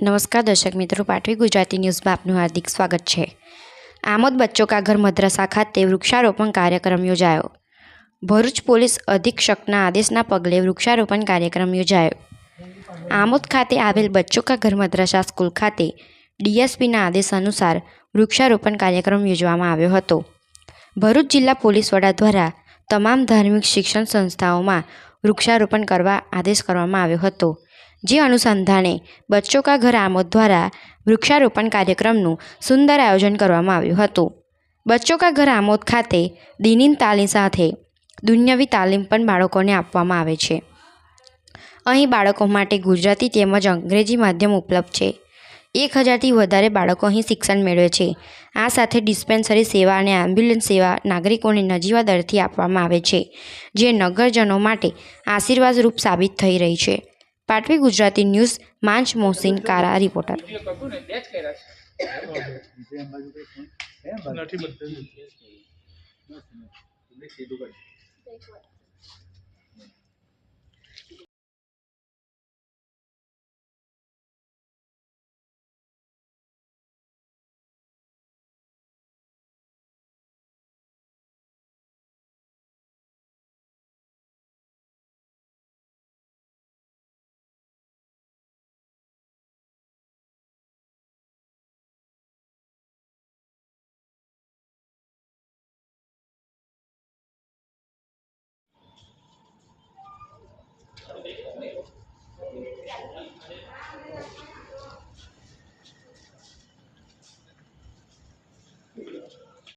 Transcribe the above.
નમસ્કાર દર્શક મિત્રો પાટવી ગુજરાતી ન્યૂઝમાં આપનું હાર્દિક સ્વાગત છે. આમોદ બચ્ચો કા ઘર મદ્રાસા ખાતે વૃક્ષારોપણ કાર્યક્રમ યોજાયો. ભરૂચ પોલીસ અધિક્ષકના આદેશના પગલે વૃક્ષારોપણ કાર્યક્રમ યોજાયો. આમોદ ખાતે આવેલ બચ્ચો કા ઘર મદ્રાસા સ્કૂલ ખાતે ડીએસપીના આદેશ અનુસાર વૃક્ષારોપણ કાર્યક્રમ યોજવામાં આવ્યો હતો. ભરૂચ જિલ્લા પોલીસ વડા દ્વારા તમામ ધાર્મિક શિક્ષણ સંસ્થાઓમાં વૃક્ષારોપણ કરવા આદેશ કરવામાં આવ્યો હતો. જે અનુસંધાને બચ્ચો કા ઘર આમોદ દ્વારા વૃક્ષારોપણ કાર્યક્રમનું સુંદર આયોજન કરવામાં આવ્યું હતું. બચ્ચો કા ઘર આમોદ ખાતે દિનીન તાલીમ સાથે દુન્યવી તાલીમ પણ બાળકોને આપવામાં આવે છે. અહીં બાળકો માટે ગુજરાતી તેમજ અંગ્રેજી માધ્યમ ઉપલબ્ધ છે. એક હજારથી વધારે બાળકો અહીં શિક્ષણ મેળવે છે. આ સાથે ડિસ્પેન્સરી સેવા અને એમ્બ્યુલન્સ સેવા નાગરિકોને નજીવા દરથી આપવામાં આવે છે, જે નગરજનો માટે આશીર્વાદરૂપ સાબિત થઈ રહી છે. પાટવી ગુજરાતી ન્યૂઝ માંચ મોહસિન કારા, રિપોર્ટર. નથી